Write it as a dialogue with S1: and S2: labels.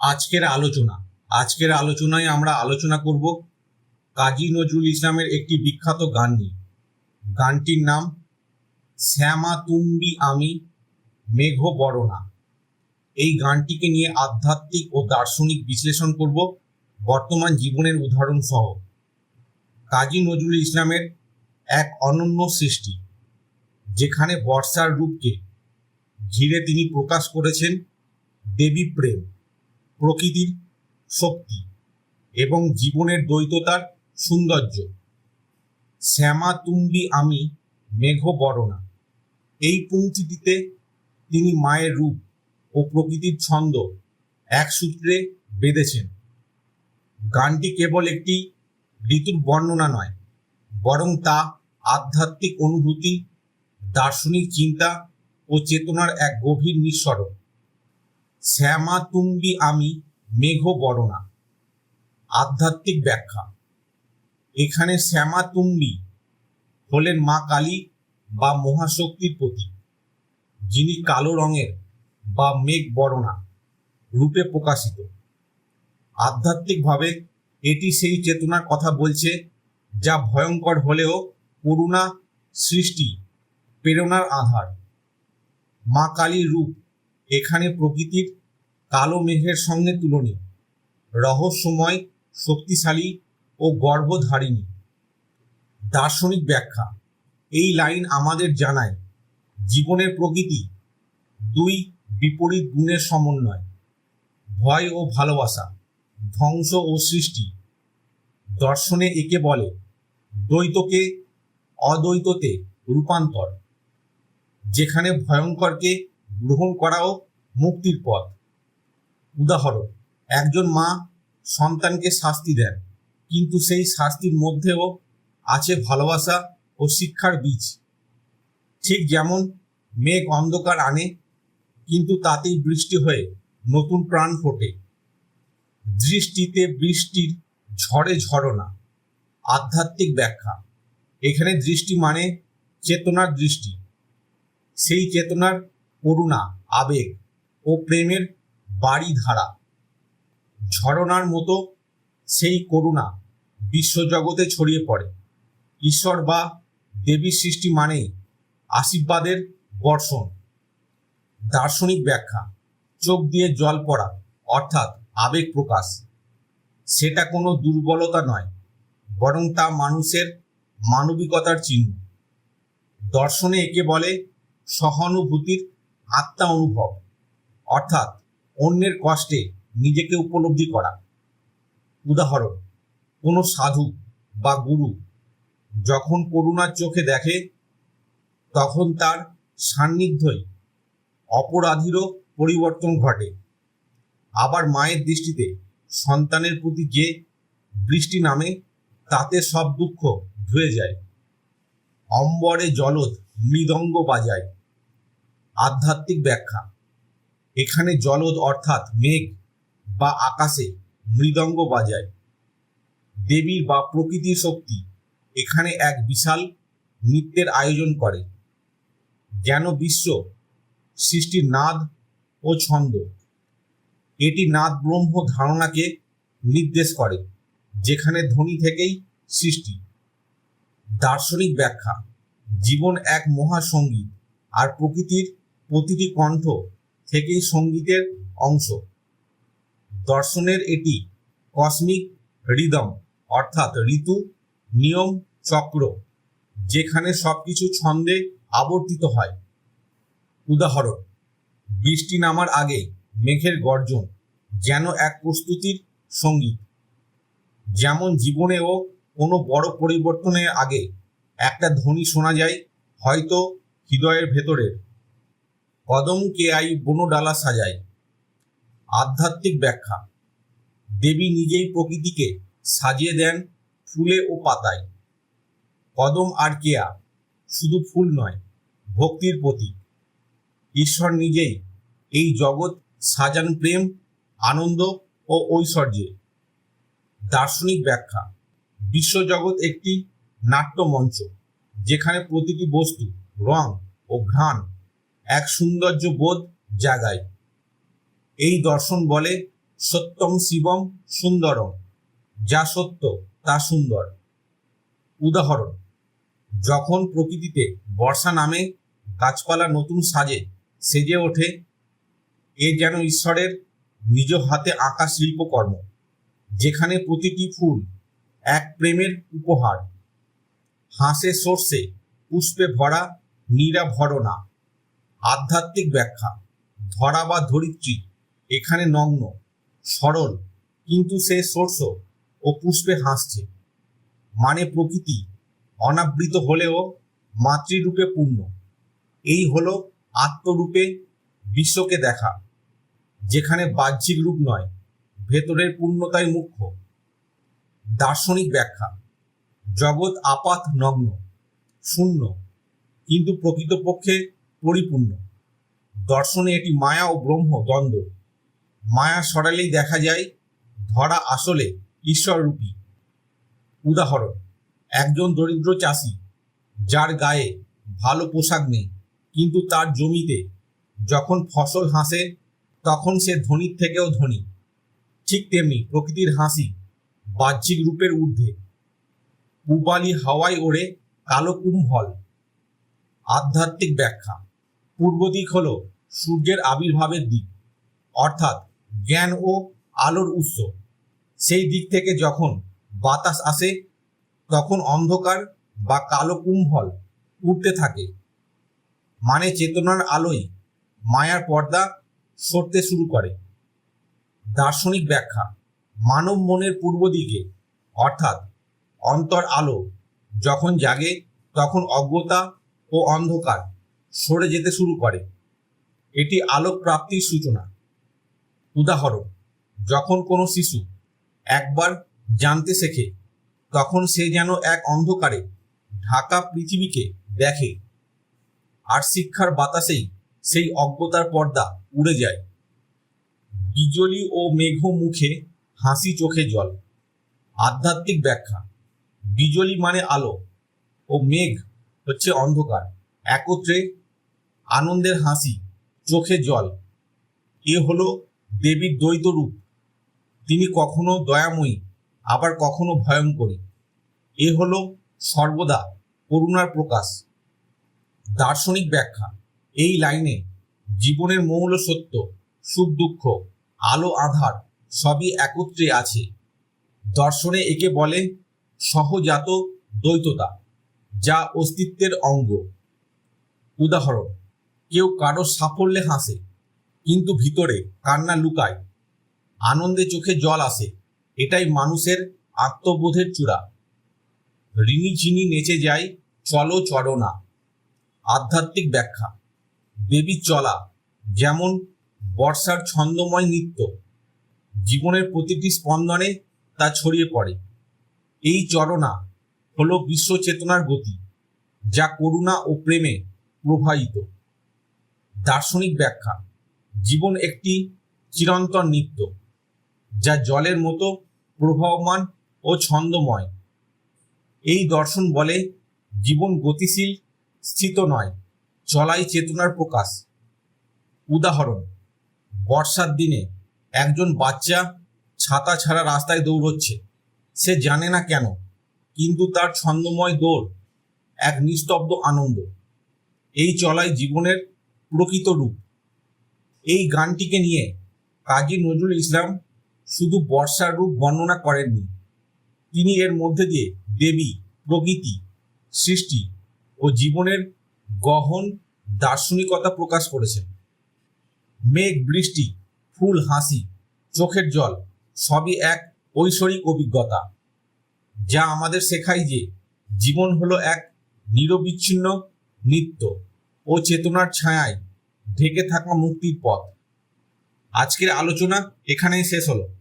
S1: আজকের আলোচনা। আজকের আলোচনায় আমরা আলোচনা করব কাজী নজরুল ইসলামের একটি বিখ্যাত গান নিয়ে। গানটির নাম শ্যামা তুম্বি আমি মেঘ বরণা এই গানটিকে নিয়ে আধ্যাত্মিক ও দার্শনিক বিশ্লেষণ করব বর্তমান জীবনের উদাহরণ সহ। কাজী নজরুল ইসলামের এক অনন্য সৃষ্টি, যেখানে বর্ষার রূপকে ঘিরে তিনি প্রকাশ করেছেন দেবী প্রেম। প্রকৃতির শক্তি এবং জীবনের দ্বৈততার সৌন্দর্য। শ্যামা তুম্বি আমি মেঘ বরণা এই পংক্তিটিতে তিনি মায়ের রূপ ও প্রকৃতির ছন্দ এক সূত্রে বেঁধেছেন। গানটি কেবল একটি ঋতুর বর্ণনা নয়, বরং তা আধ্যাত্মিক অনুভূতি, দার্শনিক চিন্তা ও চেতনার এক গভীর নিঃসরণ শ্যামা তুম্বি আমি, মেঘ বরণা। আধ্যাত্মিক ব্যাখ্যা। এখানে শ্যামা তুম্বি হলেন মা কালী বা মহাশক্তির প্রতীক, যিনি কালো রঙের বা মেঘ বরণা রূপে প্রকাশিত। আধ্যাত্মিকভাবে এটি সেই চেতনার কথা বলছে, যা ভয়ঙ্কর হলেও করুণা সৃষ্টি, প্রেরণার আধার। মা কালীর রূপ এখানে প্রকৃতির কালো মেঘের সঙ্গে তুলনীয়, রহস্যময়, শক্তিশালী ও গর্ভধারিণী। দার্শনিক ব্যাখ্যা, এই লাইন আমাদের জানায়, জীবনের প্রকৃতি দুই বিপরীত গুণের সমন্বয়, ভয় ও ভালোবাসা, ধ্বংস ও সৃষ্টি। দর্শনে একে বলে দ্বৈতকে অদ্বৈততে রূপান্তর, যেখানে ভয়ঙ্করকে গ্রহণ করাও মুক্তির পথ। উদাহরণ, একজন মা সন্তানকে শাস্তি দেন, কিন্তু সেই শাস্তির মধ্যেও আছে ভালোবাসা ও শিক্ষার বীজ। ঠিক যেমন মেঘ অন্ধকার আনে, কিন্তু তাতেই বৃষ্টি হয়ে নতুন প্রাণ ফোটে। দৃষ্টিতে বৃষ্টির ঝড়ে ঝরনা, আধ্যাত্মিক ব্যাখ্যা। এখানে দৃষ্টি মানে চেতনার দৃষ্টি। সেই চেতনার করুণা, আবেগ ও প্রেমের বাড়ি ধারা ঝরনার মতো সেই করুণা বিশ্বজগতে ছড়িয়ে পড়ে। ঈশ্বর বা দেবীর সৃষ্টি মানেই আশীর্বাদের বর্ষণ। দার্শনিক ব্যাখ্যা, চোখ দিয়ে জল পড়া, অর্থাৎ আবেগ প্রকাশ। সেটা কোনো দুর্বলতা নয়, বরং তা মানুষের মানবিকতার চিহ্ন। দর্শনে একে বলে সহানুভূতির আত্মা অনুভব, অর্থাৎ অন্যের কষ্টে নিজেকে উপলব্ধি করা। উদাহরণ, কোনো সাধু বা গুরু যখন করুণার চোখে দেখে, তখন তার সান্নিধ্যই অপরাধীরও পরিবর্তন ঘটে। আবার মায়ের দৃষ্টিতে সন্তানের প্রতি যে বৃষ্টি নামে, তাতে সব দুঃখ ধুয়ে যায়। অম্বরে জলদ মৃদঙ্গ বাজায়। আধ্যাত্মিক ব্যাখ্যা। এখানে জলদ অর্থাৎ মেঘ বা আকাশে মৃদঙ্গ বাজায়। দেবীর বা প্রকৃতির শক্তি এখানে এক বিশাল নৃত্যের আয়োজন করে। যেন বিশ্ব সৃষ্টির নাদ ও ছন্দ। এটি নাদ ব্রহ্ম ধারণাকে নির্দেশ করে, যেখানে ধ্বনি থেকেই সৃষ্টি। দার্শনিক ব্যাখ্যা, জীবন এক মহাসঙ্গীত আর প্রকৃতির প্রতিটি কণ্ঠ থেকেই সঙ্গীতের অংশ। দর্শনের এটি কসমিক রিদম, অর্থাৎ ঋতু, নিয়ম, চক্র, যেখানে সবকিছু ছন্দে আবর্তিত হয়। উদাহরণ, বৃষ্টি নামার আগে মেঘের গর্জন যেন এক প্রস্তুতির সংগীত। যেমন জীবনেও কোনো বড় পরিবর্তনের আগে একটা ধ্বনি শোনা যায়, হয়তো হৃদয়ের ভেতরের। কদম আই বনডালা সাজায় আধ্যাত্মিক ব্যাখ্যা। দেবী নিজেই প্রকৃতিকে সাজিয়ে দেন ফুলে ও পাতায়। কদম আর কেয়া শুধু ফুল নয়, ভক্তির প্রতীক। ঈশ্বর নিজেই এই জগৎ সাজান প্রেম, আনন্দ ও ঐশ্বর্যে। দার্শনিক ব্যাখ্যা। বিশ্বজগৎ একটি নাট্যমঞ্চ, যেখানে প্রতিটি বস্তু রং ও ঘ্রাণ এক সৌন্দর্য বোধ জাগায়। এই দর্শন বলে সত্যম শিবম সুন্দরম, যা সত্য তা সুন্দর। উদাহরণ, যখন প্রকৃতিতে বর্ষা নামে, গাছপালা নতুন সাজে, সেজে ওঠে, এ যেন ঈশ্বরের নিজ হাতে আঁকা শিল্পকর্ম, যেখানে প্রতিটি ফুল এক প্রেমের উপহার। হাসে সর্ষে, পুষ্পে ভরা, নীরা ভরনা। আধ্যাত্মিক ব্যাখ্যা, ধরা বা ধরিত্রী, এখানে নগ্ন, সরল, কিন্তু সে সর্ষ ও পুষ্পে হাসছে। মানে প্রকৃতি, অনাবৃত হলেও মাতৃরূপে পূর্ণ। এই হলো আত্মরূপে বিশ্বকে দেখা, যেখানে বাহ্যিক রূপ নয়, ভেতরের পূর্ণতাই মুখ্য। দার্শনিক ব্যাখ্যা, জগৎ আপাত নগ্ন, শূন্য, কিন্তু প্রকৃতপক্ষে পরিপূর্ণ। দর্শনে এটি মায়া ও ব্রহ্ম, দ্বন্দ্ব। মায়া সরালেই দেখা যায়, ধরা আসলে ঈশ্বররূপী। উদাহরণ, একজন দরিদ্র চাষি, যার গায়ে ভালো পোশাক নেই, কিন্তু তার জমিতে যখন ফসল হাসে, তখন সে ধনীর থেকেও ধনী। ঠিক তেমনি প্রকৃতির হাসি বাহ্যিক রূপের ঊর্ধ্বে। পূবালি হাওয়ায় ওড়ে কালো কুম্ভল। আধ্যাত্মিক ব্যাখ্যা। পূর্ব দিক হল সূর্যের আবির্ভাবের দিক, অর্থাৎ জ্ঞান ও আলোর উৎস। সেই দিক থেকে যখন বাতাস আসে, তখন অন্ধকার বা কালো কুম্ভল উঠতে থাকে। মানে চেতনার আলোয় মায়ার পর্দা সরতে শুরু করে। দার্শনিক ব্যাখ্যা, মানব মনের পূর্ব দিকে, অর্থাৎ অন্তর আলো যখন জাগে, তখন অজ্ঞতা ও অন্ধকার সরে যেতে শুরু করে। এটি আলোক প্রাপ্তির সূচনা। উদাহরণ, যখন কোনো শিশু একবার জানতে শেখে, তখন সে যেন এক অন্ধকারে ঢাকা পৃথিবীকে দেখে আর শিক্ষার বাতাসেই সেই অজ্ঞতার পর্দা উড়ে যায়। বিজলি ও মেঘ মুখে হাসি চোখে জল। আধ্যাত্মিক ব্যাখ্যা, বিজলি মানে আলো ও মেঘ হচ্ছে অন্ধকার, একত্রে আনন্দের হাসি, চোখে জল। এ হলো দেবীর দ্বৈত রূপ। তিনি কখনো দয়াময়ী, আবার কখনো ভয়ঙ্করী। এ হলো সর্বদা করুণার প্রকাশ। দার্শনিক ব্যাখ্যা, এই লাইনে জীবনের মৌল সত্য, সুখ দুঃখ, আলো আধার সবই একত্রে আছে। দর্শনে একে বলে সহজাত দ্বৈততা, যা অস্তিত্বের অঙ্গ। উদাহরণ কেউ কারও সাফল্যে হাসে, কিন্তু ভিতরে কান্না লুকায়। আনন্দে চোখে জল আসে, এটাই মানুষের আত্মবোধের চূড়া। ঋণী চিনি নেচে যায়, চলো চরণা। আধ্যাত্মিক ব্যাখ্যা, দেবী চলা, যেমন বর্ষার ছন্দময় নৃত্য। জীবনের প্রতিটি স্পন্দনে তা ছড়িয়ে পড়ে। এই চরণা হলো বিশ্ব চেতনার গতি, যা করুণা ও প্রেমে প্রবাহিত। দার্শনিক ব্যাখ্যা। জীবন একটি চিরন্তন নৃত্য, যা জলের মতো প্রবাহমান ও ছন্দময়। এই দর্শন বলে, জীবন গতিশীল, স্থিত নয়, চলাই চেতনার প্রকাশ। উদাহরণ, বর্ষার দিনে একজন বাচ্চা ছাতা ছাড়া রাস্তায় দৌড়চ্ছে। সে জানে না কেন, কিন্তু তার ছন্দময় দৌড় এক নিস্তব্ধ আনন্দ। এই চলাই জীবনের প্রকৃত রূপ। এই গানটিকে নিয়ে কাজী নজরুল ইসলাম শুধু বর্ষার রূপ বর্ণনা করেননি। তিনি এর মধ্যে দিয়ে দেবী, প্রকৃতি, সৃষ্টি ও জীবনের গহন দার্শনিকতা প্রকাশ করেছেন। মেঘ, বৃষ্টি, ফুল, হাসি, চোখের জল সবই এক ঐশ্বরিক অভিজ্ঞতা। যা আমাদের শেখায় যে জীবন হলো এক নিরবিচ্ছিন্ন নৃত্য। ও চেতনার ছায়ায় ঢেকে থাকা মুক্তির পথ। আজকের আলোচনা এখানেই শেষ হলো।